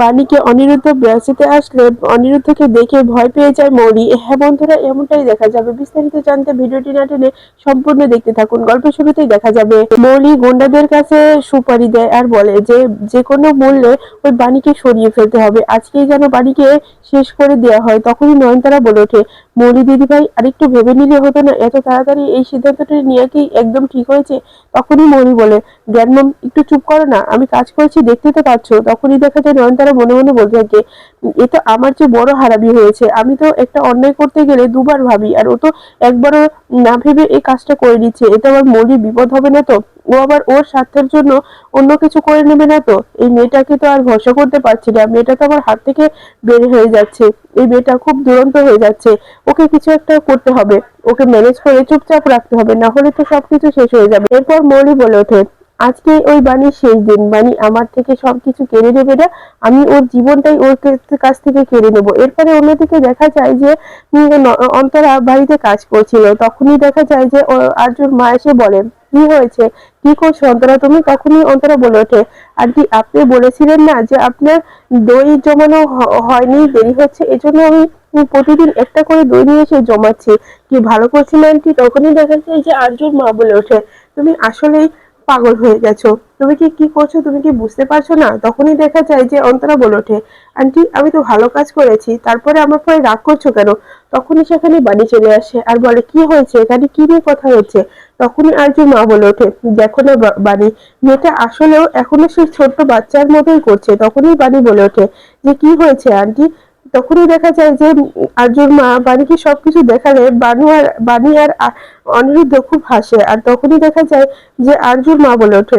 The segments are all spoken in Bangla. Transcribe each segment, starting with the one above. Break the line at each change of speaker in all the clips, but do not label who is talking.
বাণীকে অনিরুদ্ধ ব্রাসিতে আসলে অনিরুদ্ধকে দেখে ভয় পেয়ে যায় মৌরি। হ্যাঁ বন্ধুরা, এমনটাই দেখা যাবে। বিস্তারিত জানতে ভিডিওটি না টেনে সম্পূর্ণ দেখতে থাকুন। গল্পের শুরুতেই দেখা যাবে মৌলি গুন্ডাদের কাছে সুপারি দেয় আর বলে যে যে কোনো মূল্যে ওই বাণীকে সরিয়ে ফেলতে হবে। আজকেই যেন বাণীকে শেষ করে দেওয়া হয়। তখনই নয়নতারা বলে ওঠে মৌলি দিদিভাই, আরেকটু ভেবে নিলে হতো না? এত তাড়াতাড়ি এই সিদ্ধান্তটা নিয়ে কি একদম ঠিক হয়েছে? তখনই মৌরি বলে গ্র্যান্ডমম একটু চুপ করো না, আমি কাজ করছি দেখতে তো পাচ্ছ। তখনই দেখা যায় নয়নতারা মনে মনে বলতে থাকে এ তো আমার চেয়ে বড় হারাবি হয়েছে। আমি তো একটা অন্যায় করতে গেলে দুবার ভাবি, আর ও তো একবারও না ভেবে এই কাজটা করে দিচ্ছে এতে আমার মৌলির বিপদ হবে না তো? ও আবার ওর স্বার্থের জন্য অন্য কিছু করে নেবে না তো? এই মেয়েটাকে তো আর ভরসা করতে পারছি না। মেয়েটা তো আমার হাত থেকে বের হয়ে যাচ্ছে। এই মেয়েটা খুব দুরন্ত হয়ে যাচ্ছে। ওকে কিছু একটা করতে হবে। ওকে ম্যানেজ করে চুপচাপ রাখতে হবে। না হলে তো সবকিছু শেষ হয়ে যাবে। এরপর মৌলি বলে ওঠে আজকে ওই বাণীর শেষ দিন। বাণী আমার থেকে সবকিছু কেড়ে নেবে না, আমি ওর জীবনটাই ওর কাছ থেকে কেড়ে নেব। এরপরে অন্যদিকে দেখা যায় যে অন্তরা বাড়িতে কাজ করছিল। তখনই দেখা যায় যে আর্যুর মা এসে বলে, কি হয়েছে? কি করছ অন্তরা? তুমি তখনই অন্তরা বলে ওঠে, আন্টি, আপনি বলেছিলেন না যে আপনার দই জমানো হয়নি, দেরি হচ্ছে, এজন্য আমি প্রতিদিন একটা করে দই নিয়ে এসে জমাচ্ছি। কি ভালো করছি না আন্টি? তখনই দেখা যায় যে, আর্যুর মা বলে ওঠে, তুমি আসলেই পাগল হয়ে গেছো। তুমি কি কি করছ তুমি কি বুঝতে পারছ না? তখনই দেখা যায় যে অন্তরা বলে ওঠে, আন্টি, আমি তো ভালো কাজ করেছি, তারপরে আমার পরে রাগ করছ কেন? তখনই সেখানে বাড়ি চলে আসে আর বলে, কি হয়েছে? এখানে কি নিয়ে কথা হচ্ছে? তখনই আর্যুর মা বলে ওঠে, দেখো না বাণী, মেয়েটা আসলেও এখনও সেই ছোট্ট বাচ্চার মতোই করছে। তখনই বাণী বলে ওঠে, যে কি হয়েছে আন্টি? তখনই দেখা যায় যে আর্যুর মা বাণীকে সবকিছু দেখালে বানু আর বাণী আর অনিরুদ্ধ খুব হাসে। আর তখনই দেখা যায় যে আর্যুর মা বলে ওঠে,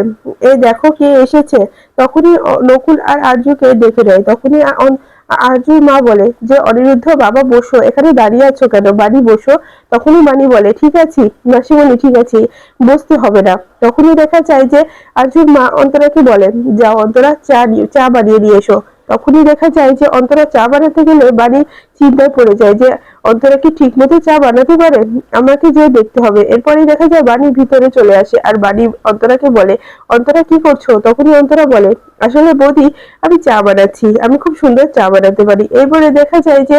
এই দেখো কে এসেছে। তখনই নকুল আর আর্যকে ডেকে দেয় তখনই আর্যুর মা বলে যে, অনিরুদ্ধ, বাবা বসো, এখানে দাঁড়িয়ে আছো কেন? বাণী বসো। তখনই বাণী বলে, ঠিক আছে, মাসিমণি, ঠিক আছে, বসতে হবে না। তখনই দেখা যায় যে, আর্যুর মা অন্তরাকে বলে, যাও অন্তরা, চা চা বানিয়ে নিয়ে এসো। তখনই দেখা যায় যে অন্তরা চা বানাতে গেলে বাড়ি চিন্তায় পড়ে যায় যে অন্তরা কি ঠিক মতো চা বানাতে পারে? আমাকে যে দেখতে হবে। এরপরেই দেখা যায় বাণী ভিতরে চলে আসে আর বাণী অন্তরাকে বলে, অন্তরা কি করছ? তখনই অন্তরা বলে, আসলে বৌদি, আমি চা বানাচ্ছি। আমি খুব সুন্দর চা বানাতে পারি। এরপরে দেখা যায় যে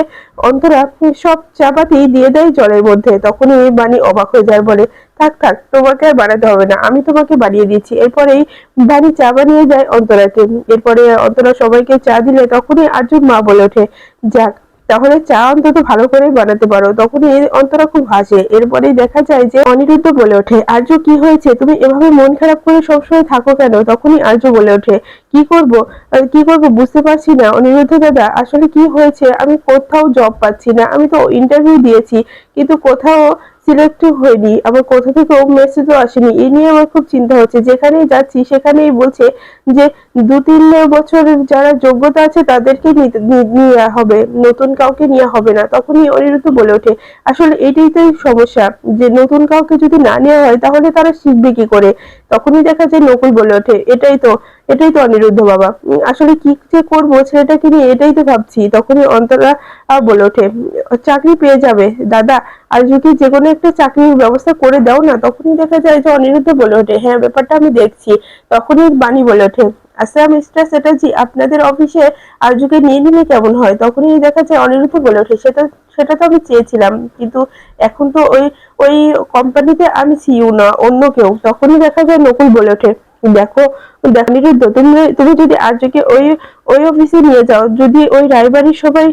অন্তরা সব চা চাপাতি দিয়ে দেয় জলের মধ্যে। তখনই এই বাণী অবাক হয়ে যায় বলে, থাক থাক, তোমাকে আর বানাতে হবে না। আমি তোমাকে বানিয়ে দিচ্ছি এরপরেই বাড়ি চা বানিয়ে দেয় অন্তরাকে। এরপরে অন্তরা সবাইকে চা দিলে তখনই আর্জুন মা বলে ওঠে, যাক তাহলে চা অন্তত ভালো করে বানাতে পারো। তখনই এর অন্তরা খুব হাসে। এরপরে দেখা যায় যে অনিরুদ্ধ বলে ওঠে, আর্য, কি হয়েছে? তুমি এভাবে মন খারাপ করে সবসময় থাকো কেন? তখনই আর্য বলে ওঠে কি করব? কি করব বুঝতে পারছি না। অনিরুদ্ধ দাদা, আসলে কি হয়েছে? আমি কোথাও জব পাচ্ছি না। আমি তো ইন্টারভিউ দিয়েছি, কিন্তু কোথাও সিলেক্ট হয়নি। আবার কোথা থেকে মেসেজও আসেনি। এই নিয়ে আমার খুব চিন্তা হচ্ছে। যেখানেই যাচ্ছি, সেখানেই বলছে যে দু তিন বছরের যারা যোগ্যতা আছে, তাদেরকে নেওয়া হবে। নতুন কাউকে নেওয়া হবে না। তখনই অনিরুদ্ধ বলে ওঠে, আসলে এটাই তো সমস্যা যে নতুন কাউকে যদি না নেওয়া হয়, তাহলে তারা শিখবে কি করে? তখনই দেখা যায় নকুল বলে ওঠে, এটাই তো এটাই তো অনিরুদ্ধ বাবা। আসলে কি যে করব ছেলেটাকে নিয়ে এটাই তো ভাবছি। তখনই অন্তরা বলে ওঠে, চাকরি পেয়ে যাবে, দাদা, আর যদি যে কোনো একটা চাকরির ব্যবস্থা করে দাও না? তখনই দেখা যায় যে অনিরুদ্ধ বলে ওঠে হ্যাঁ ব্যাপারটা আমি দেখছি। তখনই বাণী বলে ওঠে আচ্ছা মিস্টার চ্যাটার্জি, আপনাদের অফিসে আরজুকে নিয়ে নিলে কেমন হয়? তখনই দেখা যায় অনিরুদ্ধ বলে ওঠে। সেটা সেটা তো আমি চেয়েছিলাম, কিন্তু এখন তো ওই ওই কোম্পানিতে আমি সিইও না, অন্য কেউ। তখনই দেখা যায় নকুল বলে ওঠে, দেখো দেখো নিরুদ্ধ, তুমি তুমি যদি আর্যকে ওই ওই অফিসে নিয়ে যাও, যদি ওই রায়বাড়ির সবাই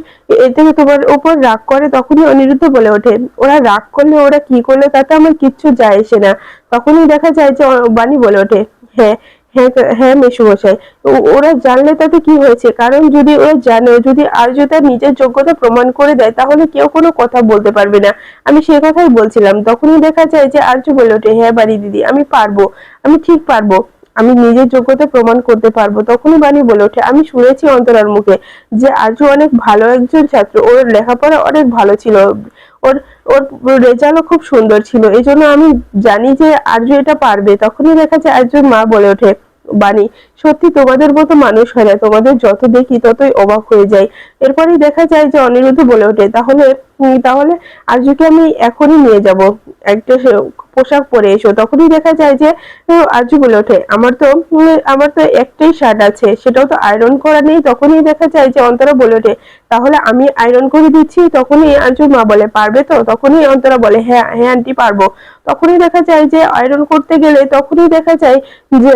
এ থেকে তোমার উপর রাগ করে, তখনই অনিরুদ্ধ বলে ওঠে, ওরা রাগ করলে ওরা কি করলে তাতে আমার কিচ্ছু যায় আসে না। তখনই দেখা যায় যে বাণী বলে ওঠে হ্যাঁ হ্যাঁ হ্যাঁ মেসুমশাই ও- ওরা জানলে তাতে কি হয়েছে? কারণ যদি ওরা জানে, যদি আর্য তার নিজের যোগ্যতা প্রমাণ করে দেয়, তাহলে কেউ কোনো কথা বলতে পারবে না। আমি সে কথাই বলছিলাম। তখনই দেখা যায় যে আর্য বলে ওঠে হ্যাঁ বাড়ি দিদি, আমি পারব। আমি ঠিক পারব। আমি নিজের যোগ্যতা প্রমাণ করতে পারব। তখনই বাণী বলে ওঠে, আমি শুনেছি অন্তরার মুখে যে আর্য অনেক ভালো একজন ছাত্র। ওর লেখাপড়া অনেক ভালো ছিল। ওর ওর রেজাল্টও খুব সুন্দর ছিল। এই জন্য আমি জানি যে আর্য এটা পারবে। তখনই দেখা যায় আর্যর মা বলে ওঠে বাণী সত্যি তোমাদের মতো মানুষ হয় না। তোমাদের যত দেখি ততই অবাক হয়ে যায় এরপরেই দেখা যায় যে অনিরুদ্ধ বলে ওঠে, তাহলে তাহলে আর্যকে আমি এখনই নিয়ে যাব। একটা পোশাক পরে এসো। তখনই দেখা যায় যে আরজু বলে ওঠে, আমার তো আমার তো একটাই শার্ট আছে, সেটাও তো আয়রন করা নেই। তখনই দেখা যায় যে অন্তরা বলে ওঠে, তাহলে আমি আয়রন করে দিচ্ছি। তখনই আরজুর মা বলে, পারবে তো? তখনই অন্তরা বলে হ্যাঁ হ্যাঁ আন্টি পারব। তখনই দেখা যায় যে আয়রন করতে গেলে তখনই দেখা যায় যে,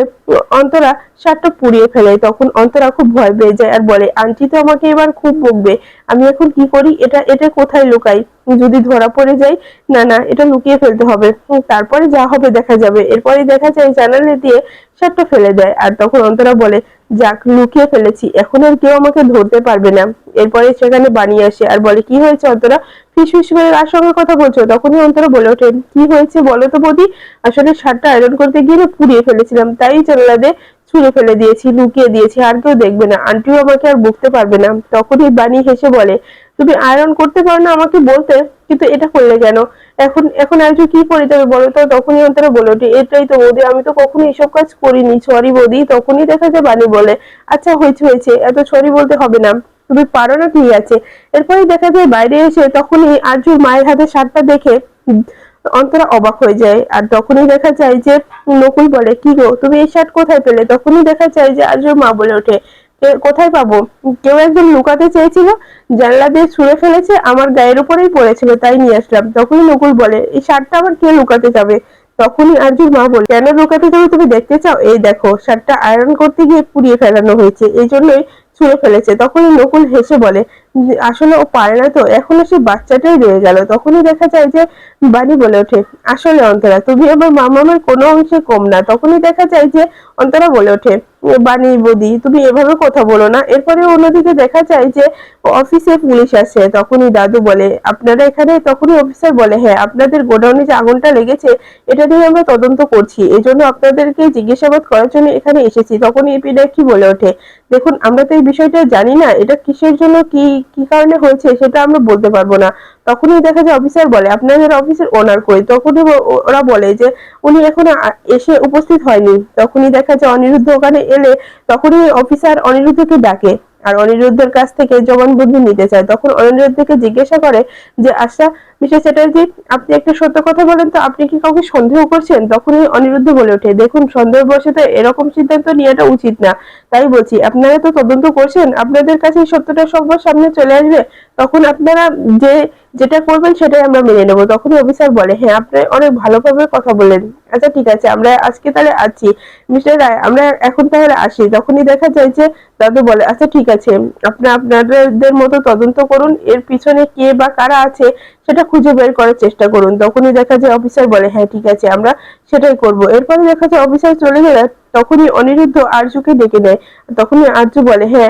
অন্তরা শার্টটা পুড়িয়ে ফেলে, তখন অন্তরা খুব ভয় পেয়ে যায় আর বলে, আন্টি তো আমাকে এবার খুব বকবে, আমি এখন কি করি? এটা এটা কোথায় লুকাই? যদি ধরা পড়ে যাই, না না, এটা লুকিয়ে ফেলতে হবে। তারপরে যা হবে দেখা যাবে। এরপরে দেখা যায় জানালে দিয়ে শার্টটা ফেলে দেয়। আর তখন অন্তরা বলে, যাক, লুকিয়ে ফেলেছি, এখন আর কেউ আমাকে ধরতে পারবে না। এরপরে সেখানে বানিয়ে আসে আর বলে, কি হয়েছে অন্তরা? ফিস ফিস করে কার সঙ্গে কথা বলছো? তখনই অন্তরা বলে ওঠে, কি হয়েছে বলো তো বৌদি? আসলে শার্টটা আয়রন করতে গিয়ে পুড়িয়ে ফেলেছিলাম, তাই জানলা দিয়ে ছুঁড়ে ফেলে দিয়েছি, লুকিয়ে দিয়েছি, আর কেউ দেখবে না। আন্টিও আমাকে আর বুঝতে পারবে না। তখনই বানি হেসে বলে, তুমি আয়রন করতে পারো না আমাকে বলতে, কিন্তু এটা করলে কেন? এখন এখন আজকে কি করি তবে বলো তো? তখনই অন্তরা বলে এটাই তো বৌদি, আমি তো কখনো এসব কাজ করিনি সরি বৌদি। তখনই দেখা যায় বানি বলে আচ্ছা হয়েছে হয়েছে, এত সরি বলতে হবে না। তুমি পারো না, ঠিক আছে। এরপরে দেখা যায় বাইরে এসে তখনই আরজুর মায়ের হাতে শার্টটা দেখে অন্তরা অবাক হয়ে যায়। আর তখনই দেখা যায় যে নকুল বলে, কি গো, তুমি এই শার্ট কোথায় পেলে? তখনই দেখা যায় যে আরজুর মা বলে ওঠে কোথায় পাবো? কেউ একজন লুকাতে চেয়েছিল, জানলা দিয়ে ছুঁড়ে ফেলেছে, আমার গায়ের উপরেই পড়েছিল, তাই নিয়ে আসলাম। তখনই নকুল বলে, এই শার্টটা আবার কে লুকাতে যাবে? তখনই আরজুর মা বলে, কেন লুকাতে যাবে তুমি দেখতে চাও? এই দেখো, শার্টটা আয়রন করতে গিয়ে পুড়িয়ে ফেলানো হয়েছে, এই জন্যই ছুঁড়ে ফেলেছে। তখনই নকুল হেসে বলে আসলে ও পারে না তো। এখনও সে বাচ্চাটাই রয়ে গেল। তখনই দেখা যায় যে বাড়ি বলে ওঠে, আসলে অন্তরা, তুমি আমার মামামের কোনো অংশে কম না। তখনই দেখা যায় যে অন্তরা বলে ওঠে "এ, বাণী বদি তুমি এভাবে কথা বলো না। এরপরে অন্যদিকে দেখা যায় যে অফিসে পুলিশ আসে তখনই দাদু বলে আপনারা এখানে? তখনই অফিসার বলে হ্যাঁ আপনাদের গোডাউনে যে আগুনটা লেগেছে এটা নিয়ে আমরা তদন্ত করছি। এই জন্য আপনাদেরকে জিজ্ঞাসাবাদ করার জন্য এখানে এসেছি। তখনই এপিডা কি বলে ওঠে দেখুন আমরা তো এই বিষয়টা জানি না এটা কিসের জন্য কি কি কারণে হয়েছে সেটা আমরা বলতে পারব না। তখনই দেখা যায় অফিসার বলে আপনাদের অফিসের ওনার কই, তখনই ওরা বলে যে, উনি এখনও এসে উপস্থিত হয়নি। তখনই দেখা যায় অনিরুদ্ধ ওখানে এলে তখনই অফিসার অনিরুদ্ধকে ডাকে। আর অনিরুদ্ধের কাছ থেকে জবানবন্দি নিতে চায়। তখন অনিরুদ্ধকে জিজ্ঞাসা করে যে আশা মিস্টার চ্যাটার্জি, আপনি একটা সত্য কথা বলেন তো, আপনি কি কাউকে সন্দেহ করছেন? তখনই অনিরুদ্ধ বলে ওঠে, দেখুন সন্দেহ সন্দেহবশত এরকম সিদ্ধান্ত নেওয়াটা উচিত না। তাই বলছি, আপনারা তো তদন্ত করছেন, আপনাদের কাছে সত্যটা সবার সামনে চলে আসবে। তখন আপনারা যে যেটা করবেন সেটাই আমরা মেনে নেব। তখনই অফিসার বলে হ্যাঁ আপনি অনেক ভালোভাবে কথা বলেন আচ্ছা ঠিক আছে, আমরা আজকে তাহলে আছি মিস্টার রায়, আমরা এখন তাহলে আসি। তখনই দেখা যায় যে দাদু বলে আচ্ছা ঠিক আছে আপনারা আপনাদের মতো তদন্ত করুন। এর পিছনে কে বা কারা আছে সেটা খুঁজে বের করার চেষ্টা করুন। তখনই দেখা যায় অফিসার বলে হ্যাঁ ঠিক আছে, আমরা সেটাই করব। এরপরে দেখা যায় অফিসার চলে গেলে তখনই অনিরুদ্ধ আর্যকে ডেকে নেয়। তখনই আর্য বলে হ্যাঁ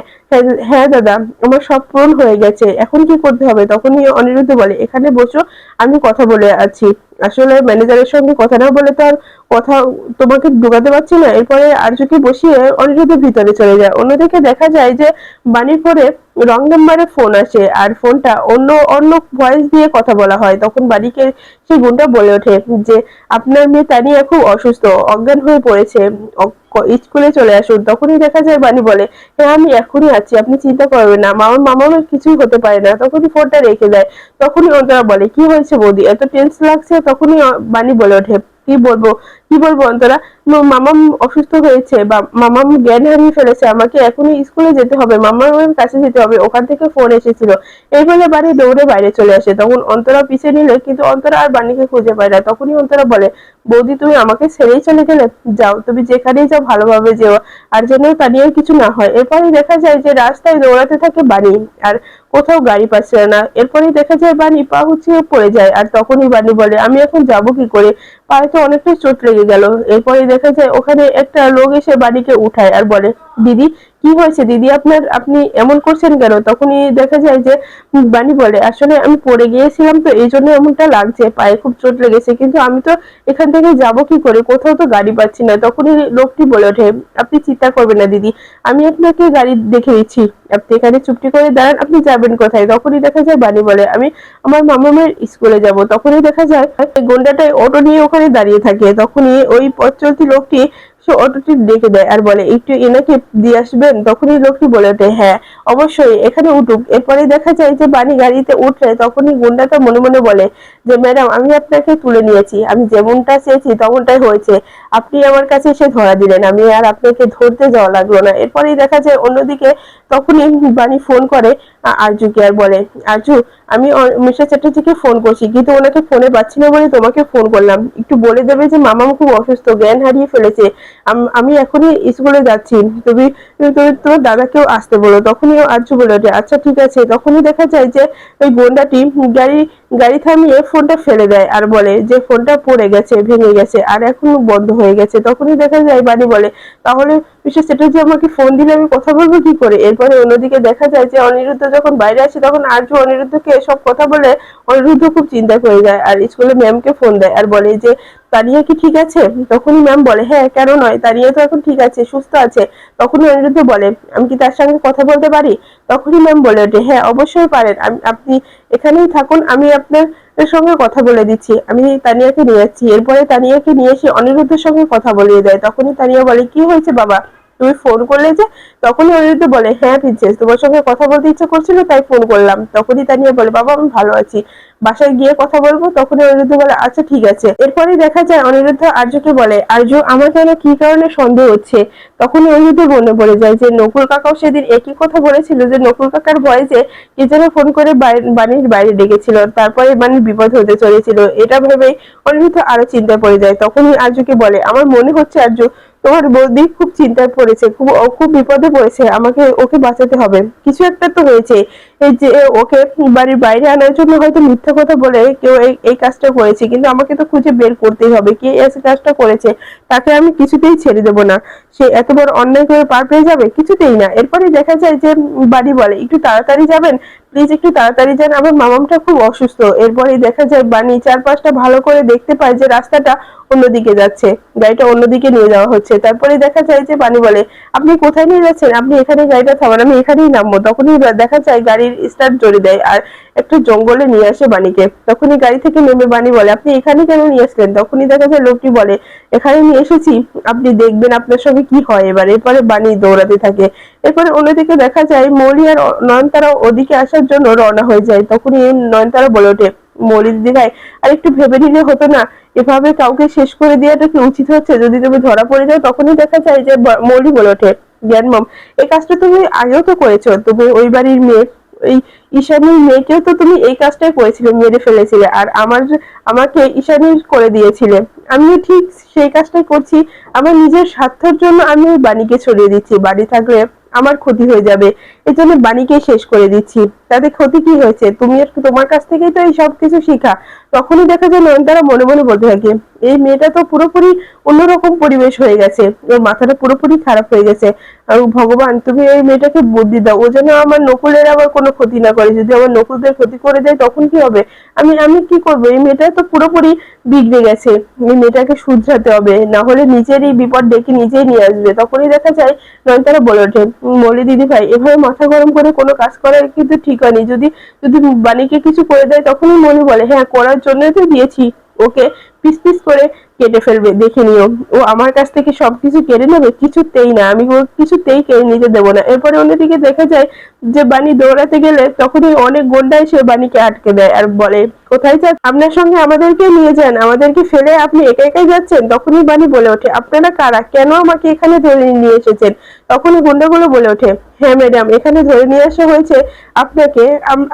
হ্যাঁ দাদা, আমার সব পূরণ হয়ে গেছে। এখন কি করতে হবে? তখনই অনিরুদ্ধ বলে, এখানে বসো, আমি কথা বলে আছি। আসলে ম্যানেজারের সঙ্গে কথা না বলে তো আর কথা তোমাকে ঢোকাতে পারছি না। এরপরে আর্যকে বসিয়ে অনিরুদ্ধ ভিতরে চলে যায়। অন্যদিকে দেখা যায় যে বাণীর পরে রং নাম্বারে ফোন আসে আর ফোনটা অন্য অন্য ভয়েস দিয়ে কথা বলা হয়। তখন বাড়িকে সেই বোনটা বলে ওঠে যে, আপনার মেয়ে তানিয়া খুব অসুস্থ, অজ্ঞান হয়ে পড়েছে। স্কুলে চলে আসুন। তখনই দেখা যায় বাণী বলে হ্যাঁ আমি এখনই আছি, আপনি চিন্তা করবেন না। মামার মামার কিছুই হতে পারে না। তখনই ফোনটা রেখে দেয়। তখনই অন্তরা বলে, কি হয়েছে বৌদি? এত টেন্স লাগছে? তখনই বাণী বলে ওঠে, কি বলব? কি বলব অন্তরা? মামাম অসুস্থ হয়েছে বা মামাম জ্ঞান হারিয়ে ফেলেছে, আমাকে এখনই স্কুলে যেতে হবে, মামার কাছে যেতে হবে, ওখান থেকে ফোন এসেছিল। এই বলে বাড়ি দৌড়ে বাইরে চলে আসে, তখন অন্তরা পিছে নিলে, কিন্তু অন্তরা আর বাণীকে খুঁজে পায় না। তখনই অন্তরা বলে, বৌদি, তুমি আমাকে ছেড়েই চলে গেলে? যাও, তুমি যেখানেই যাও, ভালোভাবে যেও। আর যেন তানিয়ার কিছু না হয়। এরপরে দেখা যায় যে রাস্তায় দৌড়াতে থাকে বাণী আর কোথাও গাড়ি পাচ্ছে না। এরপরে দেখা যায় বাণী পা হুচিয়ে পড়ে যায়, আর তখনই বাণী বলে, আমি এখন যাব কি করে? পায়ে তো অনেকটাই চোট লেগে গেল। এরপরে দেখা যায় ওখানে একটা লোক এসে বাড়িকে উঠায় আর বলে দিদি, কি হয়েছে? দিদি, আপনার, আপনি এমন করছেন কেন? তখনই দেখা যায় যে বাণী বলে, আসলে আমি পড়ে গিয়েছিলাম তো, এই জন্য এমনটা লাগছে। পায়ে খুব চোট লেগেছে, কিন্তু আমি তো এখান থেকে যাব কি করে? কোথাও তো গাড়ি পাচ্ছি না। তখনই লোকটি বলে ওঠে, আপনি চিন্তা করবেন না দিদি, আমি আপনাকে গাড়ি দেখে দিচ্ছি। আপনি এখানে চুপটি করে দাঁড়ান, আপনি যাবেন কোথায়? তখনই দেখা যায় বাণী বলে, আমি আমার মামামের স্কুলে যাব। তখনই দেখা যায় গন্ডাটাই অটো নিয়ে ওখানে দাঁড়িয়ে থাকে। তখনই ওই পথ চলতি লোকটি সে অটোটি ডেকে দেয় আর বলে, একটু এনাকে দিয়ে আসবেন? তখনই লোকটি বলে ওঠে হ্যাঁ অবশ্যই, এখানে উঠুক। এরপরে দেখা যায় যে বাণী গাড়িতে উঠলে তখনই গুন্ডাটা মনে মনে বলে যে, ম্যাডাম, আমি আপনাকে তুলে নিয়েছি, আমি যেমনটা চেয়েছি তেমনটাই হয়েছে। আপনি আমার কাছে এসে ধরা দিলেন, আমি আর আপনাকে ধরতে যাওয়া লাগল না। এরপরেই দেখা যায় অন্যদিকে তখনই বাণী ফোন করে আরজুকে আর বলে, আরজু, আমি মিস্টার চ্যাটার্জিকে ফোন করছি, কিন্তু ওনাকে ফোনে পাচ্ছি না বলে তোমাকে ফোন করলাম। একটু বলে দেবে যে, মামাম খুব অসুস্থ, জ্ঞান হারিয়ে ফেলেছে। আম- এখনই স্কুলে যাচ্ছি। তুমি তুমি তোমার দাদাকেও আসতে বলো, তখনই আর্য বলে ওঠে আচ্ছা ঠিক আছে। তখনই দেখা যায় যে ওই গোন্ডাটি গাড়ি গাড়ি থামিয়ে ফোনটা ফেলে দেয় আর বলে যে ফোনটা পড়ে গেছে, ভেঙে গেছে আর এখন বন্ধ হয়ে গেছে। তখনই দেখা যায় বাড়ি বলে, তাহলে মিস্টার চ্যাটার্জি আমাকে ফোন দিলে আমি কথা বলব কি করে? এরপরে অন্যদিকে দেখা যায় যে অনিরুদ্ধ যখন বাইরে আসে, তখন আর্য অনিরুদ্ধকে সব কথা বলে, অনিরুদ্ধ খুব চিন্তা করে যায় আর স্কুলে ম্যামকে ফোন দেয় আর বলে যে, তানিয়া কি ঠিক আছে? তখনই ম্যাম বলে হ্যাঁ কেন নয়, তানিয়া তো এখন ঠিক আছে, সুস্থ আছে। তখনই অনিরুদ্ধ বলে, আমি কি তার সঙ্গে কথা বলতে পারি? তখনই ম্যাম বলে ওঠে হ্যাঁ অবশ্যই পারেন। আপনি এখানেই থাকুন, আমি আপনার সঙ্গে কথা বলে দিচ্ছি। আমি তানিয়াকে নিয়ে যাচ্ছি। এরপরে তানিয়াকে নিয়ে এসে অনিরুদ্ধের সঙ্গে কথা বলিয়ে দেয়। তখনই তানিয়া বলে, কি হয়েছে বাবা? তুমি ফোন করলে যে তখনই অনিরুদ্ধ বলে হ্যাঁ প্রিন্সেস তোমার সঙ্গে কথা বলতে ইচ্ছে করছিল, তাই ফোন করলাম। তখনই তানিয়া বলে, বাবা, আমি ভালো আছি। বাসায় গিয়ে কথা বলব, তখনই অনিরুদ্ধ বলে আচ্ছা ঠিক আছে। এরপরেই দেখা যায় অনিরুদ্ধ আর্যকে বলে, আর্য, আমার যেন কি কারণে সন্দেহ হচ্ছে? তখনই অনিরুদ্ধ মনে পড়ে যায় যে নকুল কাকাও সেদিন একই কথা বলেছিল যে নকুল কাকার ভয়ে যে কে যেন ফোন করে বাড়ির বাইরে ডেকেছিল। তারপরে বাণীর বিপদ হতে চলেছিল। এটা ভেবেই অনিরুদ্ধ আরও চিন্তায় পড়ে যায়। তখনই আর্যকে বলে, আমার মনে হচ্ছে আর্য তোমার বৌদি খুব চিন্তায় পড়েছে, খুব খুব বিপদে পড়েছে, আমাকে, ওকে বাঁচাতে হবে। কিছু একটা তো হয়েছে। যে ওকে বাড়ির বাইরে আনার জন্য হয়তো মিথ্যা কথা বলে কেউ এই এই কাজটা করেছে, কিন্তু আমাকে তো খুঁজে বের করতেই হবে, কে এই কাজটা করেছে, তাকে আমি কিছুতেই ছেড়ে দেবো না। সে এত বড় অন্যায় করে পার পেয়ে যাবে? কিছুতেই না। এরপরে দেখা যায় যে বাড়ি বলে, একটু তাড়াতাড়ি যাবেন? প্লিজ একটু তাড়াতাড়ি যান, আমার মামামটা খুব অসুস্থ। এরপরে দেখা যায় বাণী চারপাশটা ভালো করে দেখতে পায় যে রাস্তাটা অন্যদিকে যাচ্ছে, গাড়িটা অন্যদিকে নিয়ে যাওয়া হচ্ছে। তারপরে দেখা যায় যে বাণী বলে, আপনি কোথায় নিয়ে যাচ্ছেন? আপনি এখানে গাড়িটা থামান, আমি এখানেই নামবো। তখনই দেখা যায় গাড়ির স্টার্ট জড়ে দেয় আর একটা জঙ্গলে নিয়ে আসে বাণীকে। তখনই গাড়ি থেকে নেমে বাণী বলে, আপনি এখানে কেন নিয়ে আসলেন? তখনই দেখা যায় লোকটি বলে, এখানে নিয়ে এসেছি, আপনি দেখবেন আপনার সঙ্গে কি হয়। এবার এরপরে বাণী দৌড়াতে থাকে। এরপরে অন্যদিকে দেখা যায় মৌলি আর নয়নতারা ওদিকে আসার জন্য রওনা হয়ে যায়। তখনই নয়নতারা বলে ওঠে, মৌলি দিদি ভাই আর একটু ভেবে নিলে হতো না, এভাবে কাউকে শেষ করে দেওয়াটা কি উচিত হচ্ছে? যদি তুমি ধরা পড়ে যাও, তখনই দেখা যায় যে মৌলি বলে ওঠে জ্ঞান মম এই কাজটা তুমি আগেও তো করেছ, তুমি ওই বাড়ির মেয়ে ওই ঈশানীর মেয়েকেও তো তুমি এই কাজটাই করেছিলে, মেরে ফেলেছিলে আর আমার আমাকে ঈশানীর করে দিয়েছিলে। আমিও ঠিক সেই কাজটাই করছি। আমার নিজের স্বার্থের জন্য আমি ওই বাণীকে ছড়িয়ে দিচ্ছি। বাড়ি থাকলে আমার ক্ষতি হয়ে যাবে। এই জন্য বাণীকে শেষ করে দিচ্ছি। তাতে ক্ষতি কি হয়েছে? তুমি তোমার কাছ থেকেই তো এই সব কিছু শিখা। তখনই দেখা যায় নয়নতারা মনে মনে বলতে থাকে এই মেয়েটা তো পুরোপুরি অন্যরকম পরিবেশ হয়ে গেছে। ওর মাথাটা পুরোপুরি খারাপ হয়ে গেছে। আর ভগবান তুমি এই মেয়েটাকে বুদ্ধি দাও। ও যেন আমার নকুলের আবার কোনো ক্ষতি না করে। যদি আমার নকুলদের ক্ষতি করে দেয় তখন কি হবে? আমি আমি কি করব? এই মেয়েটা তো পুরোপুরি বিগড়ে গেছে। এই মেয়েটাকে শুধরাতে হবে। না হলে নিজেরই বিপদ ডেকে নিজেই নিয়ে আসবে। তখনই দেখা যায় নয়নতারা বলে ওঠে "উম, মলি দিদি ভাই এভাবে মাথা গরম করে কোনো কাজ করা কিন্তু ঠিক হয়নি। যদি যদি বাণীকে কিছু করে দেয় তখনই মনে বলে হ্যাঁ করার জন্যই তো দিয়েছি ওকে। পিস পিস করে কেটে ফেলবে, দেখে নিও। ও আমার কাছ থেকে সবকিছু কেড়ে নেবে, কিছুতেই না। আমি কিছুতেই কেড়ে নিতে দেবো না। এরপরে অন্যদিকে দেখা যায় যে বাণী দৌড়াতে গেলে তখনই অনেক গন্ডা এসে বাণীকে আটকে দেয় আর বলে, কোথায় যান আপনার সঙ্গে আমাদেরকে নিয়ে যান। আমাদেরকে ফেলে আপনি একা একাই যাচ্ছেন? তখনই বাণী বলে ওঠে, আপনারা কারা? কেন আমাকে এখানে ধরে নিয়ে এসেছেন? তখনই গুন্ডাগুলো বলে ওঠে হ্যাঁ ম্যাডাম, এখানে ধরে নিয়ে আসা হয়েছে আপনাকে।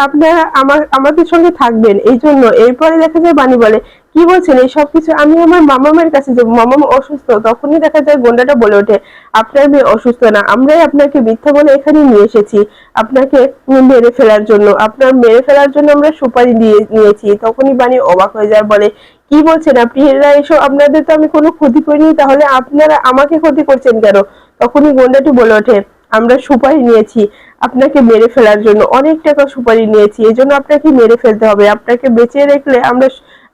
আপনারা আমার, আমাদের সঙ্গে থাকবেন। এই জন্য। এরপরে দেখা যায় বাণী বলে কি বলছেন এই সব কিছু? আমি আমার মামামের কাছে যাব। মামাম অসুস্থ, তখনই দেখা যায় গন্ডাটা বলে ওঠে, আপনার মেয়ে অসুস্থ না, আমরাই আপনাকে মিথ্যা বলে এখানে নিয়ে এসেছি, আপনাকে মেরে ফেলার জন্য, আপনার মেরে ফেলার জন্য আমরা সুপারি দিয়ে নিয়েছি। তখনই বাণী অবাক হয়ে যায়, বলে, কি বলছেন আপনি? এরা এসব আপনাদের তো আমি কোনো ক্ষতি করিনি, তাহলে আপনারা আমাকে ক্ষতি করছেন কেন? তখনই গন্ডাটি বলে ওঠে, আমরা সুপারি নিয়েছি আপনাকে মেরে ফেলার জন্য, অনেক টাকা সুপারি নিয়েছি এই জন্য আপনাকে মেরে ফেলতে হবে। আপনাকে বেঁচে রাখলে আমরা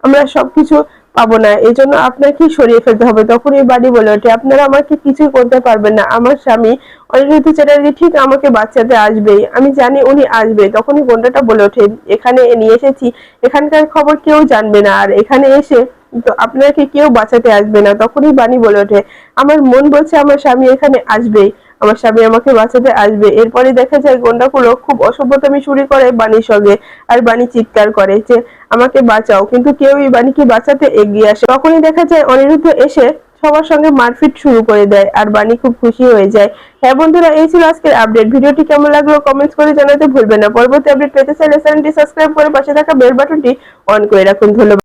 আমরা সবকিছু পাবো না। এই জন্য আপনাকেই সরিয়ে ফেলতে হবে। তখন এই বাড়ি বলে ওঠে, আপনারা আমাকে কিছুই করতে পারবেন না। আমার স্বামী অনিরুদ্ধ চ্যাটার্জি ঠিক আমাকে বাচ্চাতে আসবেই। আমি জানি উনি আসবে। তখনই গন্ডাটা বলে ওঠে, এখানে নিয়ে এসেছি। এখানকার খবর কেউ জানবে না। আর এখানে এসে তো আপনাকে কেউ বাঁচাতে আসবে না। তখনই বাণী বলে ওঠে, আমার মন বলছে আমার স্বামী এখানে আসবেই। আমার স্বামী আমাকে বাঁচাতে আসবে। এরপরে দেখা যায় গন্ডাগুলো খুব অসভ্যতামি শুরু করে বাণীর সঙ্গে আর বাণী চিৎকার করে যে, আমাকে বাঁচাও। কিন্তু কেউই বাণীকে বাঁচাতে এগিয়ে আসে। তখনই দেখা যায় অনিরুদ্ধ এসে সবার সঙ্গে মারপিট শুরু করে দেয় আর বাণী খুব খুশি হয়ে যায়। হ্যাঁ বন্ধুরা, এই ছিল আজকের আপডেট ভিডিওটি কেমন লাগল কমেন্টস করে জানাতে ভুলবেন না। পরবর্তী আপডেট পেতে চাইলে চ্যানেলটি সাবস্ক্রাইব করে পাশে থাকা বেল বাটনটি অন করে রাখুন। ধন্যবাদ।